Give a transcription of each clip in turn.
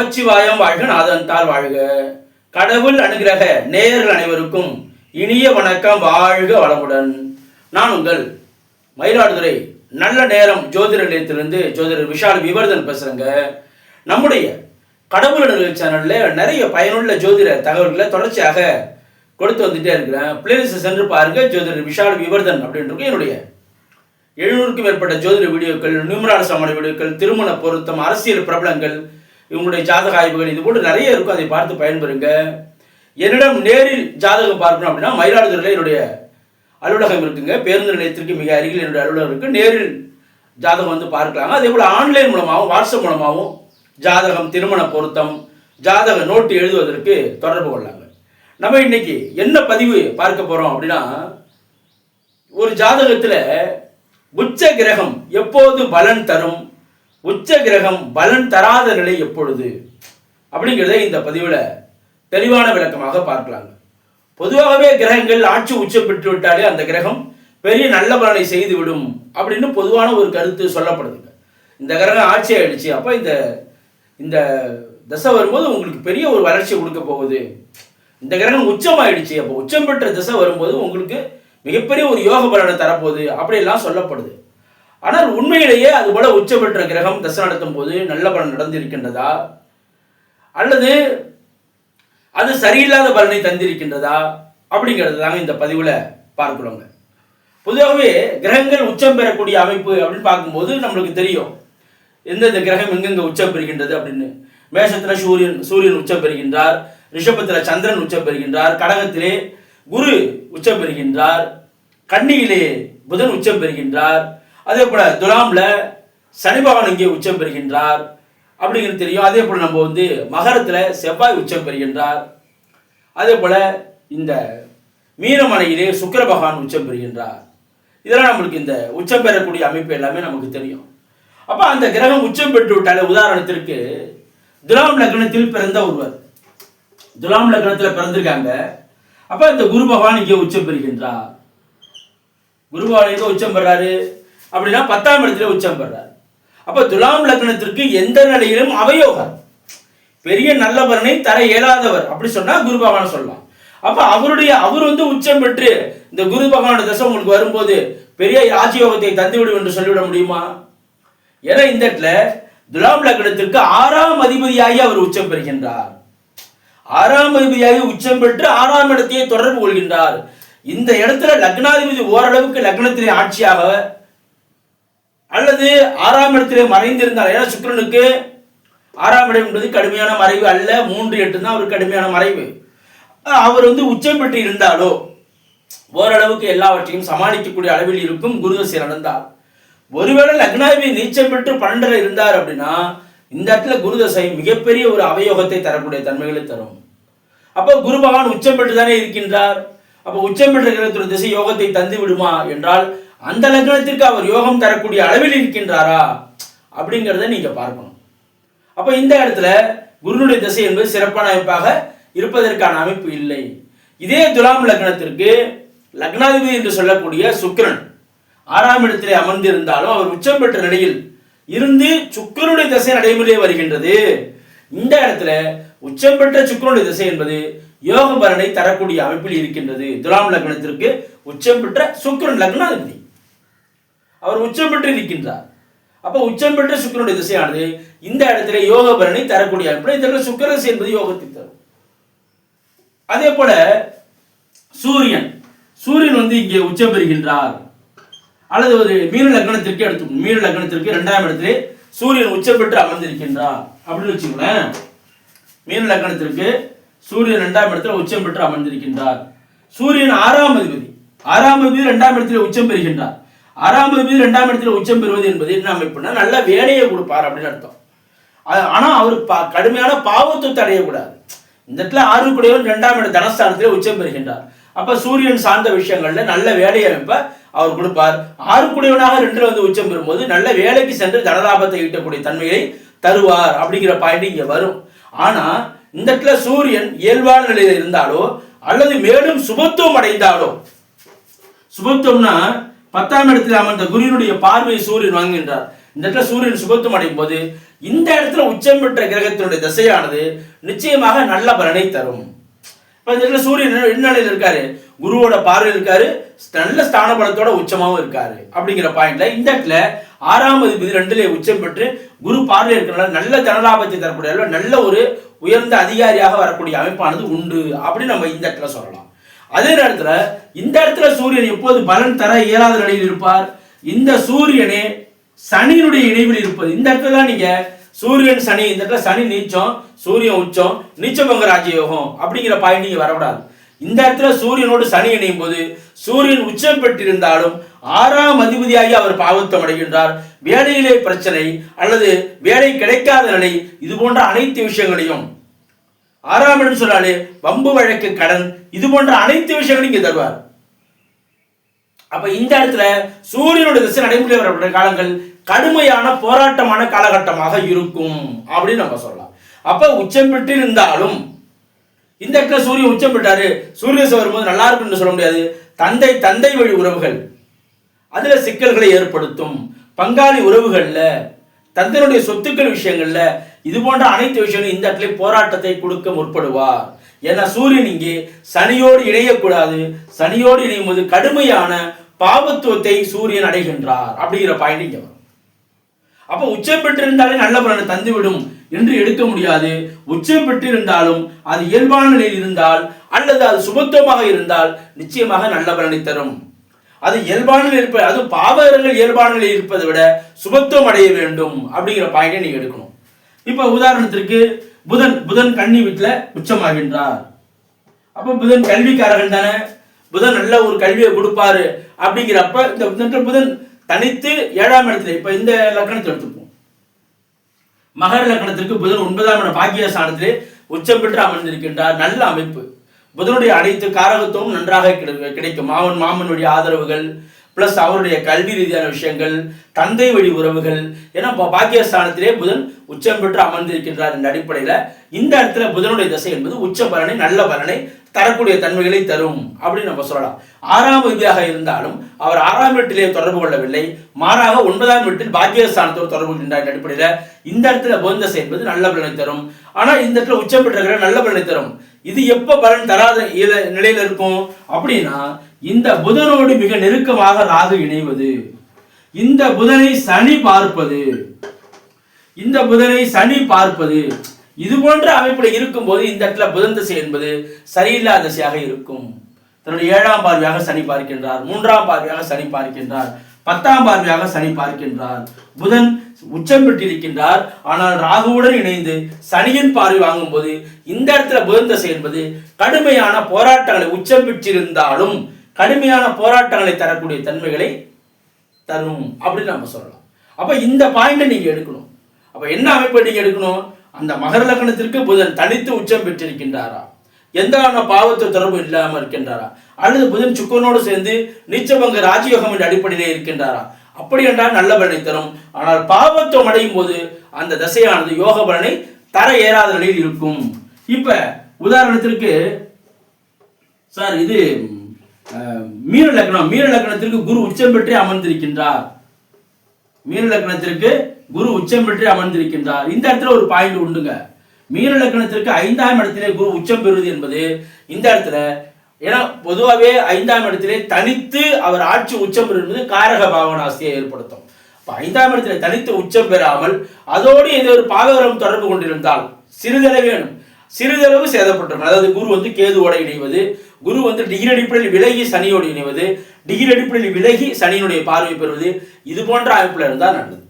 நமச்சிவாயம் வாழ்க தாழ் வாழ்க. கடவுள் அனுகிரக நேயர்கள் அனைவருக்கும் இனிய வணக்கம் வாழ்க வளமுடன். நான் உங்கள் மயிலாடுதுறை நல்ல நேரம் ஜோதிட நிலையத்திலிருந்து ஜோதிடர் விஷால் விவர்தன் பேசுகிறேங்க நம்முடைய கடவுள் அனுகிரக சேனலில் நிறைய பயனுள்ள ஜோதிட தகவல்களை தொடர்ச்சியாக கொடுத்து வந்துட்டே இருக்கிறேன். பிளேலிஸ்ட் சென்று பாருங்க ஜோதிடர் விஷால் விவர்தன் அப்படின்றது என்னுடைய எழுநூறுக்கும் மேற்பட்ட ஜோதிட வீடியோக்கள் நியூமரால் சமண வீடியோக்கள் திருமண பொருத்தம் அரசியல் பிரபலங்கள் இவங்களுடைய ஜாதக ஆய்வுகள் இது போன்று நிறைய இருக்கும். அதை பார்த்து பயன்பெறுங்க. என்னிடம் நேரில் ஜாதகம் பார்க்கணும் அப்படின்னா மயிலாடுதுறையில் என்னுடைய அலுவலகம் இருக்குங்க. பேருந்து நிலையத்திற்கு மிக அருகில் என்னுடைய அலுவலகம் இருக்குது நேரில் ஜாதகம் வந்து பார்க்கலாங்க. அதே போல் ஆன்லைன் மூலமாகவும் வாட்ஸ்அப் மூலமாகவும் ஜாதகம் திருமண பொருத்தம் ஜாதக நோட்டு எழுதுவதற்கு தொடர்பு கொள்ளாங்க நம்ம இன்னைக்கு என்ன பதிவு பார்க்க போகிறோம் அப்படின்னா ஒரு ஜாதகத்தில் உச்ச கிரகம் எப்போது பலன் தரும்? உச்ச கிரகம் பலன் தராத நிலை எப்பொழுது? அப்படிங்கிறத இந்த பதிவில் தெளிவான விளக்கமாக பார்க்கலாங்க. பொதுவாகவே கிரகங்கள் ஆட்சி உச்சம் பெற்று விட்டாலே அந்த கிரகம் பெரிய நல்ல பலனை செய்து விடும் அப்படின்னு பொதுவான ஒரு கருத்து சொல்லப்படுதுங்க. இந்த கிரகம் ஆட்சி ஆயிடுச்சு அப்போ இந்த இந்த தசை வரும்போது உங்களுக்கு பெரிய ஒரு வளர்ச்சி கொடுக்க போகுது. இந்த கிரகம் உச்சம் ஆயிடுச்சு அப்போ உச்சம் பெற்ற திசை வரும்போது உங்களுக்கு மிகப்பெரிய ஒரு யோக பலனை தரப்போகுது அப்படியெல்லாம் சொல்லப்படுது. ஆனால் உண்மையிலேயே அது போல உச்சம் பெற்ற கிரகம் தசை நடத்தும் போது நல்ல பலன் நடந்திருக்கின்றதா? அல்லது அது சரியில்லாத பலனை தந்திருக்கின்றதா? அப்படிங்கிறது தாங்க இந்த பதிவில் பார்க்கிறோங்க பொதுவாகவே கிரகங்கள் உச்சம் பெறக்கூடிய அமைப்பு அப்படின்னு பார்க்கும்போது நம்மளுக்கு தெரியும். எந்தெந்த கிரகம் எங்கெங்க உச்சம் பெறுகின்றது அப்படின்னு. மேஷத்தில் சூரியன் சூரியன் உச்சம் பெறுகின்றார். ரிஷபத்தில் சந்திரன் உச்சம் பெறுகின்றார். கடகத்திலே குரு உச்சம் பெறுகின்றார். கன்னியிலே புதன் உச்சம் பெறுகின்றார். அதே போல துலாமில் சனி பகவான் இங்கே உச்சம் பெறுகின்றார். அப்படிங்கிறது தெரியும். அதே போல் நம்ம வந்து மகரத்தில் செவ்வாய் உச்சம் பெறுகின்றார். அதே போல் இந்த மீனமனையிலே சுக்கர பகவான் உச்சம் பெறுகின்றார். இதெல்லாம் நம்மளுக்கு இந்த உச்சம் பெறக்கூடிய அமைப்பு எல்லாமே நமக்கு தெரியும். அப்போ அந்த கிரகம் உச்சம் பெற்று விட்டாலே உதாரணத்திற்கு துலாம் லக்னத்தில் பிறந்த ஒருவர். துலாம் லக்னத்தில் பிறந்திருக்காங்க. அப்போ இந்த குரு பகவான் இங்கே உச்சம் பெறுகின்றார். குரு பகவான் எங்க உச்சம் பெறாரு? அப்படின்னா பத்தாம் இடத்துல உச்சம் பெறார். அப்போ துலாம் லக்னத்திற்கு எந்த நிலையிலும் அவயோகம். பெரிய நல்ல பலனை தர இயலாதவர். அப்படி சொன்னா குரு பகவான் சொல்லலாம். அப்ப அவருடைய அவர் வந்து உச்சம் பெற்று இந்த குரு பகவான தசை உங்களுக்கு வரும்போது பெரிய ராஜயோகத்தை தந்துவிடும் என்று சொல்லிவிட முடியுமா? ஏன்னா இந்த இடத்துல துலாம் லக்னத்திற்கு ஆறாம் அதிபதியாகி அவர் உச்சம் பெறுகின்றார். ஆறாம் அதிபதியாகி உச்சம் பெற்று ஆறாம் இடத்தையே தொடர்பு கொள்கின்றார். இந்த இடத்துல லக்னாதிபதி ஓரளவுக்கு லக்னத்திலே ஆட்சியாக அல்லது ஆறாம் இடத்திலே மறைந்திருந்தார் ஏன்னா சுக்கிரனுக்கு ஆறாம் இடம் என்பது கடுமையான மறைவு அல்ல மூன்று எட்டு தான் அவருக்கு கடுமையான மறைவு. அவர் வந்து உச்சம் பெற்று இருந்தாலோ ஓரளவுக்கு எல்லாவற்றையும் சமாளிக்கக்கூடிய அளவில் இருக்கும் குருதசை நடந்தார் ஒருவேளை லக்னாவி நீச்சம் பெற்று பன்னெண்டுல இருந்தார் அப்படின்னா இந்த இடத்துல குருதசை மிகப்பெரிய ஒரு அவயோகத்தை தரக்கூடிய தன்மைகளை தரும். அப்போ குரு பகவான் உச்சம் பெற்று தானே இருக்கின்றார். அப்போ உச்சம் பெற்ற கிரகத்துடைய திசை யோகத்தை தந்து விடுமா என்றால் அந்த லக்னத்திற்கு அவர் யோகம் தரக்கூடிய அளவில் இருக்கின்றாரா? அப்படிங்கிறத நீங்க பார்க்கணும். அப்போ இந்த இடத்துல குருனுடைய திசை என்பது சிறப்பான அமைப்பாக இருப்பதற்கான அமைப்பு இல்லை. இதே துலாம் லக்னத்திற்கு லக்னாதிபதி என்று சொல்லக்கூடிய சுக்கிரன் ஆறாம் இடத்திலே அமர்ந்திருந்தாலும் அவர் உச்சம் பெற்ற நிலையில் இருந்து சுக்கரனுடைய திசை நடைமுறையே வருகின்றது. இந்த இடத்துல உச்சம் பெற்ற சுக்கிரனுடைய திசை என்பது யோக பலனை தரக்கூடிய அமைப்பில் இருக்கின்றது. துலாம் லக்னத்திற்கு உச்சம் பெற்ற சுக்கிரன் லக்னாதிபதி. அவர் உச்சம் பெற்று இருக்கின்றார் அப்ப உச்சம் பெற்ற சுக்கிரனுடைய திசையானது இந்த இடத்துல யோக பலனை தரக்கூடிய அமைப்பில் இந்த இடத்துல சுக்கிர என்பது யோகத்தை தரும். அதே போல சூரியன். சூரியன் வந்து இங்கே உச்சம் பெறுகின்றார். அல்லது ஒரு மீன லக்னத்திற்கு எடுத்துக்கணும். மீன லக்னத்திற்கு இரண்டாம் இடத்திலே சூரியன் உச்சம் பெற்று அமர்ந்திருக்கின்றார். அப்படின்னு வச்சுக்கோங்களேன். மீன லக்னத்திற்கு சூரியன் இரண்டாம் இடத்துல உச்சம் பெற்று அமர்ந்திருக்கின்றார். சூரியன் ஆறாம் அதிபதி. ஆறாம் அதிபதி இரண்டாம் இடத்துல உச்சம் பெறுகின்றார். ஆறாம் அதிபதி ரெண்டாம் இடத்துல உச்சம் பெறுவது என்பது என்ன அமைப்புனா நல்ல வேலையை கொடுப்பார் அப்படின்னு அர்த்தம். ஆனால் அவர் பா- கடுமையான பாவத்துவத்தை அடையக்கூடாது இந்த இடத்துல ஆறுக்குடையவன் ரெண்டாம் இடம் தனஸ்தானத்திலே உச்சம் பெறுகின்றார். அப்போ சூரியன் சார்ந்த விஷயங்கள்ல நல்ல வேலை அமைப்பை அவர் கொடுப்பார். ஆறுக்குடையவனாக ரெண்டில் வந்து உச்சம் பெறும்போது நல்ல வேலைக்கு சென்று தனலாபத்தை ஈட்டக்கூடிய தன்மையை தருவார் அப்படிங்கிற பாயிண்ட் இங்கே வரும். ஆனால் இந்த இடத்துல சூரியன் இயல்பான நிலையில் இருந்தாலோ அல்லது மேலும் சுபத்துவம் அடைந்தாலோ சுபத்துவம்னா பத்தாம் இடத்தில் அமர்ந்த குருவினுடைய பார்வையை சூரியன் வாங்குகின்றார். இந்த இடத்துல சூரியன் சுபத்துவம் அடையும் போது இந்த இடத்துல உச்சம் பெற்ற கிரகத்தினுடைய திசையானது நிச்சயமாக நல்ல பலனை தரும். இப்போ இந்த இடத்துல சூரியன் என்ன- நிலையில் இருக்காரு? குருவோட பார்வையில் இருக்காரு. நல்ல ஸ்தான பலத்தோட உச்சமாகவும் இருக்காரு. அப்படிங்கிற பாயிண்ட்ல இந்த இடத்துல ஆறாவது அதிபதி ரெண்டுல உச்சம் பெற்று குரு பார்வை இருக்கிறனால நல்ல தனலாபத்தை தரக்கூடிய நல்ல ஒரு உயர்ந்த அதிகாரியாக வரக்கூடிய அமைப்பானது உண்டு. அப்படின்னு நம்ம இந்த இடத்துல சொல்லலாம். அதே நேரத்தில் இந்த இடத்துல சூரியன் எப்போது பலன் தர இயலாத நிலையில் இருப்பார்? இந்த சூரியனே சனியினுடைய இணைவில் இருப்பது. இந்த இடத்துல தான் நீங்க சூரியன் சனி இந்த இடத்துல சனி நீச்சம் சூரியன் உச்சம் நீச்சபங்க ராஜயோகம் அப்படிங்கிற பாயிண்ட் நீங்க வரக்கூடாது. இந்த இடத்துல சூரியனோடு சனி இணையும் போது சூரியன் உச்சம் பெற்றிருந்தாலும் ஆறாம் அதிபதியாகி அவர் பாவத்தம் அடைகின்றார். வேலையிலே பிரச்சனை அல்லது வேலை கிடைக்காத நிலை இது போன்ற அனைத்து விஷயங்களையும் ஆறாம் இடம் சொன்னாலே வம்பு வழக்கு கடன் இது போன்ற அனைத்து விஷயங்களும் இங்கே தருவார். அப்ப இந்த இடத்துல சூரியனுடைய திசை நடைமுறை வரப்பட்ட காலங்கள் கடுமையான போராட்டமான காலகட்டமாக இருக்கும் அப்படின்னு நம்ம சொல்லலாம். அப்ப உச்சம் பெற்று இருந்தாலும் இந்த இடத்துல சூரியன் உச்சம் பெற்றாரு சூரிய திசை வரும்போது நல்லா இருக்கும்னு சொல்ல முடியாது. தந்தை தந்தை வழி உறவுகள். அதுல சிக்கல்களை ஏற்படுத்தும். பங்காளி உறவுகள்ல தந்தையினுடைய சொத்துக்கள் விஷயங்கள்ல இது போன்ற அனைத்து விஷயங்களும் இந்த இடத்துல போராட்டத்தை கொடுக்க முற்படுவார். ஏன்னா சூரியன் இங்கே சனியோடு இணையக்கூடாது. சனியோடு இணையும் போது கடுமையான பாவத்துவத்தை சூரியன் அடைகின்றார். அப்படிங்கிற பாயிண்ட் இங்க வரும். அப்ப உச்சம் பெற்றிருந்தாலே நல்ல பலனை தந்துவிடும் என்று எடுக்க முடியாது. உச்சம் பெற்றிருந்தாலும் அது இயல்பான நிலையில் இருந்தால் அல்லது அது சுபத்துவமாக இருந்தால் நிச்சயமாக நல்ல பலனை தரும். அது இயல்பான இருப்ப அது பாவகங்கள் இயல்பான இருப்பதை விட சுபத்துவம் அடைய வேண்டும் அப்படிங்கிற பாயிண்டை நீங்க எடுக்கணும். இப்ப உதாரணத்திற்கு புதன் புதன் கன்னி வீட்டுல உச்சமாகின்றார் அப்ப புதன் கல்விக்காரர்கள் தானே? புதன் நல்ல ஒரு கல்வியை கொடுப்பாரு அப்படிங்கிறப்ப இந்த புதன் புதன் தனித்து ஏழாம் இடத்துல இப்ப இந்த லக்கணத்தை எடுத்துப்போம். மகர லக்கணத்திற்கு புதன் ஒன்பதாம் இடம் பாக்கிய ஸ்தானத்திலே உச்சம் பெற்று அமர்ந்திருக்கின்றார். நல்ல அமைப்பு. புதனுடைய அனைத்து காரகத்துவம் நன்றாக கிடை- கிடைக்கும். மாமன் மாமனுடைய ஆதரவுகள் பிளஸ் அவருடைய கல்வி ரீதியான விஷயங்கள் தந்தை வழி உறவுகள். ஏன்னா பாக்கியஸ்தானத்திலே புதன் உச்சம் பெற்று அமர்ந்திருக்கின்றார் என்ற அடிப்படையில் இந்த இடத்துல புதனுடைய தசை என்பது உச்ச பலனை நல்ல பலனை தரக்கூடிய தன்மைகளை தரும் அப்படின்னு நம்ம சொல்லலாம். ஆறாம் விதியாக இருந்தாலும் அவர் ஆறாம் வீட்டிலே தொடர்பு கொள்ளவில்லை. மாறாக ஒன்பதாம் வீட்டில் பாக்கியஸ்தானத்தோடு தொடர்பு கொள்கின்றார் அடிப்படையில் அடிப்படையில இந்த இடத்துல புதன் என்பது நல்ல பலனை தரும். ஆனா இந்த இடத்துல உச்சம் பெற்ற நல்ல பலனை தரும். இது எப்ப பலன் தராத இல- நிலையில இருக்கும்? அப்படின்னா இந்த புதனோடு மிக நெருக்கமாக ராகு இணைவது. இந்த புதனை சனி பார்ப்பது. இந்த புதனை சனி பார்ப்பது. இது போன்ற அமைப்பில் இருக்கும்போது இந்த இடத்துல புதன் திசை என்பது சரியில்லாத திசையாக இருக்கும். தன்னுடைய ஏழாம் பார்வையாக சனி பார்க்கின்றார் மூன்றாம் பார்வையாக சனி பார்க்கின்றார் பத்தாம் பார்வையாக சனி பார்க்கின்றார். புதன் உச்சம் பெற்றிருக்கின்றார் ஆனால் ராகுவுடன் இணைந்து சனியின் பார்வை வாங்கும்போது இந்த இடத்துல புதன் திசை என்பது கடுமையான போராட்டங்களை உச்சம் பெற்றிருந்தாலும் கடுமையான போராட்டங்களை தரக்கூடிய தன்மைகளை தரும் அப்படின்னு நம்ம சொல்லலாம். அப்ப இந்த பாயிண்டை நீங்க எடுக்கணும். அப்ப என்ன அமைப்பை நீங்க எடுக்கணும்? அந்த மகர லக்னத்திற்கு புதன் தனித்து உச்சம் பெற்றிருக்கின்றாரா? எந்த விதமான பாவத்தை தொடர்பு இல்லாமல் இருக்கின்றாரா? அல்லது புதன் சுக்கரனோடு சேர்ந்து நீச்சபங்க ராஜயோகம் என்ற அடிப்படையிலே இருக்கின்றாரா? அப்படி என்றால் நல்ல பலனை தரும். ஆனால் பாவத்துவம் அடையும் போது அந்த தசையானது யோக பலனை தர ஏறாத நிலையில் இருக்கும். இப்ப உதாரணத்திற்கு சார் இது அஹ், மீன லக்னம். மீன லக்னத்திற்கு குரு உச்சம் பெற்றே அமர்ந்திருக்கின்றார். மீன லக்னத்திற்கு குரு உச்சம் பெற்று அமர்ந்திருக்கின்றார். இந்த இடத்துல ஒரு பாயிண்ட் உண்டுங்க. மீன லக்கணத்திற்கு ஐந்தாம் இடத்திலே குரு உச்சம் பெறுவது என்பது இந்த இடத்துல ஏன்னா பொதுவாகவே ஐந்தாம் இடத்திலே தனித்து அவர் ஆட்சி உச்சம் பெறுவது காரக பாவனாசியை ஏற்படுத்தும். ஐந்தாம் இடத்திலே தனித்து உச்சம் பெறாமல் அதோடு ஏதோ ஒரு பாவகரம் தொடர்பு கொண்டிருந்தால் சிறிதளவு வேணும். சிறிதளவு சேதப்பட்டிருக்கும். அதாவது குரு வந்து கேதுவோட இணைவது குரு வந்து டிகிரி அடிப்படையில் விலகி சனியோடு இணைவது டிகிரி அடிப்படையில் விலகி சனியினுடைய பார்வை பெறுவது இது போன்ற அமைப்பில் இருந்தால் நல்லது.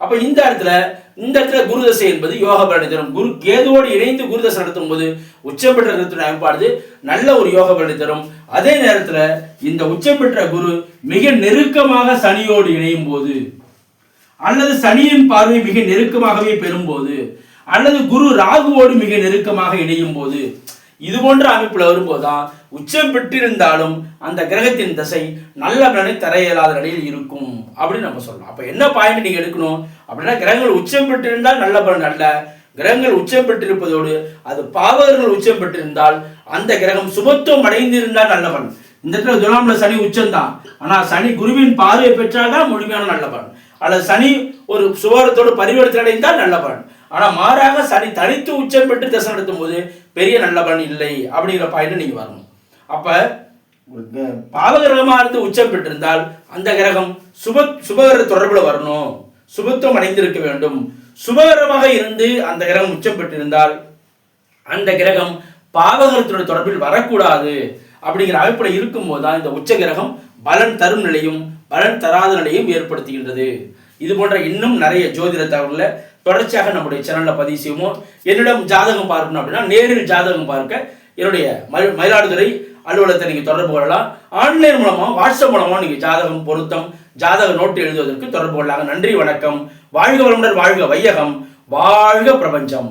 அப்ப இந்த இடத்துல இந்த இடத்துல குரு தசை என்பது யோக பலனை குரு கேதுவோடு இணைந்து குரு தசை நடத்தும் போது உச்சம் பெற்ற கிரகத்தினுடைய அமைப்பானது நல்ல ஒரு யோக பலனை தரும் அதே நேரத்துல இந்த உச்சம் பெற்ற குரு மிக நெருக்கமாக சனியோடு இணையும் போது அல்லது சனியின் பார்வை மிக நெருக்கமாகவே பெறும்போது அல்லது குரு ராகுவோடு மிக நெருக்கமாக இணையும் போது இது போன்ற அமைப்புல வரும்போதுதான் உச்சம் பெற்றிருந்தாலும் அந்த கிரகத்தின் தசை நல்ல பலனை தர இயலாத நிலையில் இருக்கும் அப்படின்னு நம்ம சொல்லலாம். அப்ப என்ன பாயிண்ட் நீங்க எடுக்கணும்? அப்படின்னா கிரகங்கள் உச்சம் பெற்றிருந்தால் நல்ல பலன் அல்ல. கிரகங்கள் உச்சம் பெற்றிருப்பதோடு அது பாவகர்கள் உச்சம் பெற்றிருந்தால் அந்த கிரகம் சுபத்துவம் அடைந்திருந்தால் நல்ல பலன். இந்த இடத்துல துலாம்ல சனி உச்சம் தான் ஆனா சனி குருவின் பார்வை பெற்றால்தான் முழுமையான நல்ல பலன். அல்லது சனி ஒரு சுவாரத்தோடு பரிவர்த்தனை அடைந்தால் நல்ல பலன். ஆனால் மாறாக சனி தனித்து உச்சம் பெற்று தசம் நடத்தும் போது பெரிய நல்ல பலன் இல்லை அப்படிங்கிற பாயிண்ட் நீங்கள் வரணும். அப்போ பாவகிரகமாக இருந்து உச்சம் பெற்றிருந்தால் அந்த கிரகம் சுப சுபகிர தொடர்புல வரணும். சுபத்துவம் அடைந்திருக்க வேண்டும். சுபகரமாக இருந்து அந்த கிரகம் உச்சம் பெற்றிருந்தால் அந்த கிரகம் பாவகரத்தினுடைய தொடர்பில் வரக்கூடாது அப்படிங்கிற அமைப்பில் இருக்கும்போது தான் இந்த உச்ச கிரகம் பலன் தரும் நிலையும் பலன் தராத நிலையும் ஏற்படுத்துகின்றது. இது போன்ற இன்னும் நிறைய ஜோதிட தகவல்களை தொடர்ச்சியாக நம்முடைய சேனல்ல பதிவு செய்வோம். என்னிடம் ஜாதகம் பார்க்கணும் அப்படின்னா நேரில் ஜாதகம் பார்க்க என்னுடைய மயிலாடுதுறை அலுவலகத்தை நீங்கள் தொடர்பு கொள்ளலாம். ஆன்லைன் மூலமாக வாட்ஸ்அப் மூலமாக நீங்கள் ஜாதகம் பொருத்தம் ஜாதக நோட்டு எழுதுவதற்கு தொடர்பு கொள்ளலாம். நன்றி வணக்கம். வாழ்க வளமுடன் வாழ்க வையகம். வாழ்க பிரபஞ்சம்.